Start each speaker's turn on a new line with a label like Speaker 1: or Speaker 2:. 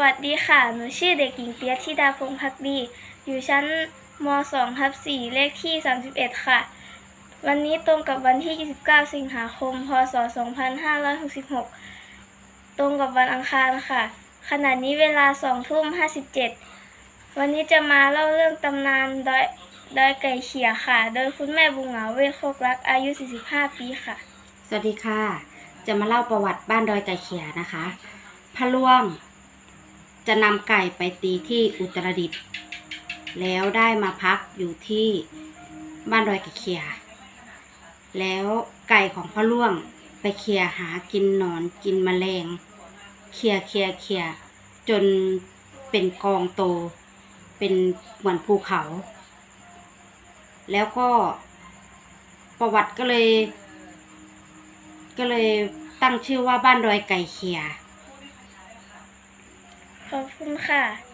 Speaker 1: วัสดีค่ะ หนูชื่อเด็กหญิงเปียธิดาพงพักดี อยู่ชั้นม 2 ทับ4เลขที่ 31 ค่ะ วันนี้ตรงกับวันที่ 29 สิงหาคม พศ 2566 ตรงกับวันอังคารค่ะ ขณะนี้เวลา2ทุ่ม57 วันนี้จะมาเล่าเรื่องตำนานดอยดอยไก่เขียค่ะ โดยคุณแม่บุงเหงาเวทโคกรัก อายุ 45 ปีค่ะ
Speaker 2: สวัสดีค่ะ จะมาเล่าประวัติบ้านดอยไก่เขียนะคะพะล่วง จะนำไก่ไปตีที่อุตรดิตถ์แล้วได้มาพักอยู่ที่บ้านดอยไก่เขีย แล้วไก่ของพระล่วงไปเคียร์หากินหนอนกินแมลงเคียร์เคียร์เคียร์จนเป็นกองโต เป็นเหมือนภูเขา แล้วก็ประวัติก็เลย ก็เลยตั้งชื่อว่าบ้านดอยไก่เขีย
Speaker 1: ขอบคุณค่ะ